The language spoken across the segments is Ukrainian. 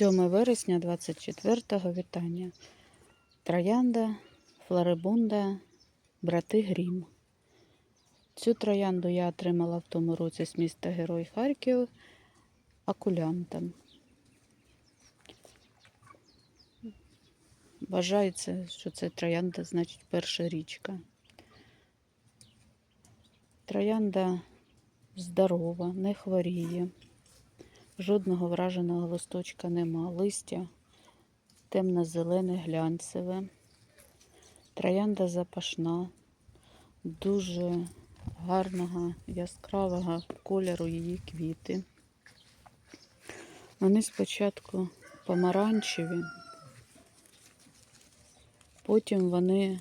7 вересня 24-го вітання. Троянда, флорибунда, брати Грім. Цю троянду я отримала в тому році з міста Герой Харків акулянтом. Вважається, що це троянда, значить, перша річка. Троянда здорова, не хворіє. Жодного враженого листочка нема. Листя темно-зелене, глянцеве. Троянда запашна, дуже гарного, яскравого кольору її квіти. Вони спочатку помаранчеві, потім вони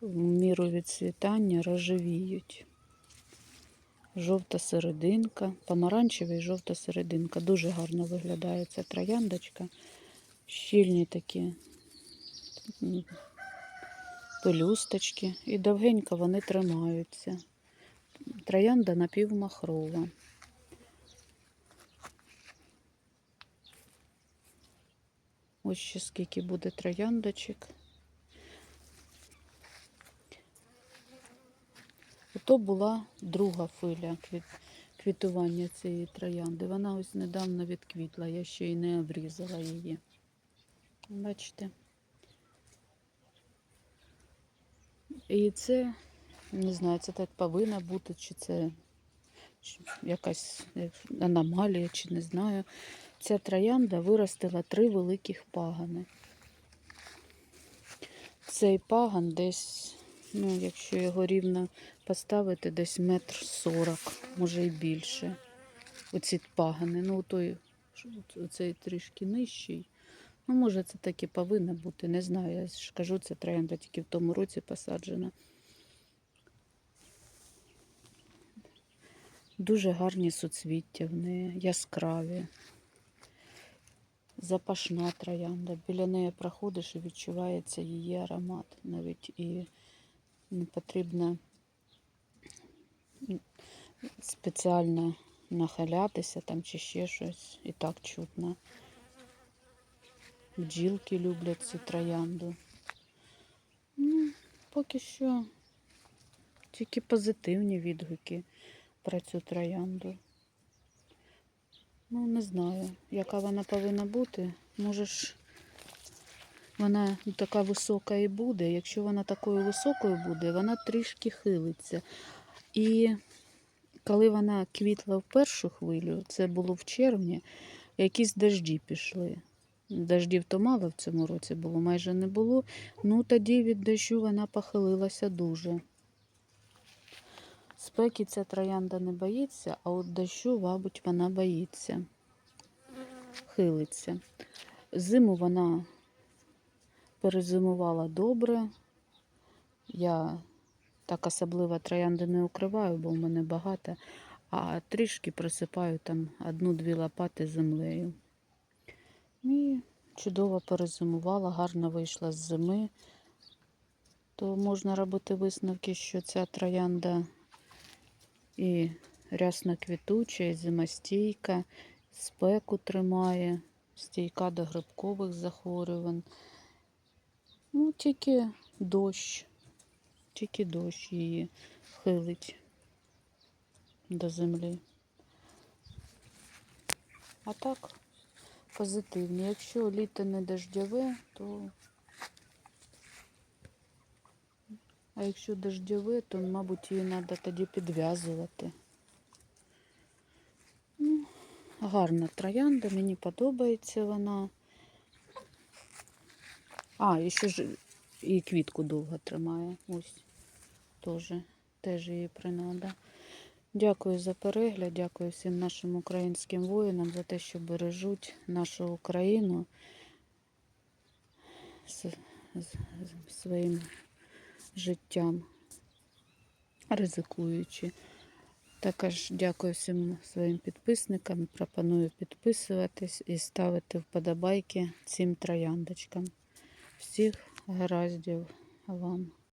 в міру відцвітання рожевіють. Жовта серединка, помаранчева і жовта серединка. Дуже гарно виглядає ця трояндочка. Щільні такі пелюсточки. І довгенько вони тримаються. Троянда напівмахрова. Ось ще скільки буде трояндочок. Ото була друга хвиля квіт... квітування цієї троянди. Вона ось недавно відквітла, я ще й не обрізала її. Бачите? І це, не знаю, це так повинна бути, чи це якась аномалія, чи не знаю. Ця троянда виростила три великих пагани. Цей паган десь, ну, якщо його рівно поставити, десь метр сорок, може і більше. Оці пагани. Ну, той, оцей трішки нижчий. Ну, може, це таки повинно бути. Не знаю. Я ж кажу, це троянда тільки в тому році посаджена. Дуже гарні суцвіття в неї, яскраві. Запашна троянда. Біля неї проходиш і відчувається її аромат. Навіть і не потрібно спеціально нахилятися там чи ще щось. І так чутно. Бджілки люблять цю троянду. Ну, поки що тільки позитивні відгуки про цю троянду. Ну, не знаю, яка вона повинна бути. Може ж, вона така висока і буде. Якщо вона такою високою буде, вона трішки хилиться. І коли вона квітла в першу хвилю, це було в червні, якісь дожді пішли. Дождів то мало в цьому році було, майже не було. Ну тоді від дощу вона похилилася дуже. Спеки ця троянда не боїться, а от дощу, мабуть, вона боїться. Хилиться. Зиму вона перезимувала добре. Я так особливо троянди не укриваю, бо в мене багато, а трішки присипаю там одну-дві лопати землею. І чудово перезимувала, гарно вийшла з зими. То можна робити висновки, що ця троянда і рясно квітуча, і зимостійка, спеку тримає, стійка до грибкових захворювань. Ну, тільки дощ, тільки дощ її хилить до землі. А так, позитивні. Якщо літо не дождьове, то А якщо дождьове, то, мабуть, її треба тоді підв'язувати. Ну, гарна троянда, мені подобається вона. А, і ще ж і квітку довго тримає. Ось теж, теж її принада. Дякую за перегляд, дякую всім нашим українським воїнам за те, що бережуть нашу Україну з, своїм життям, ризикуючи. Також дякую всім своїм підписникам. Пропоную підписуватись і ставити вподобайки цим трояндочкам. Всіх гараздів вам!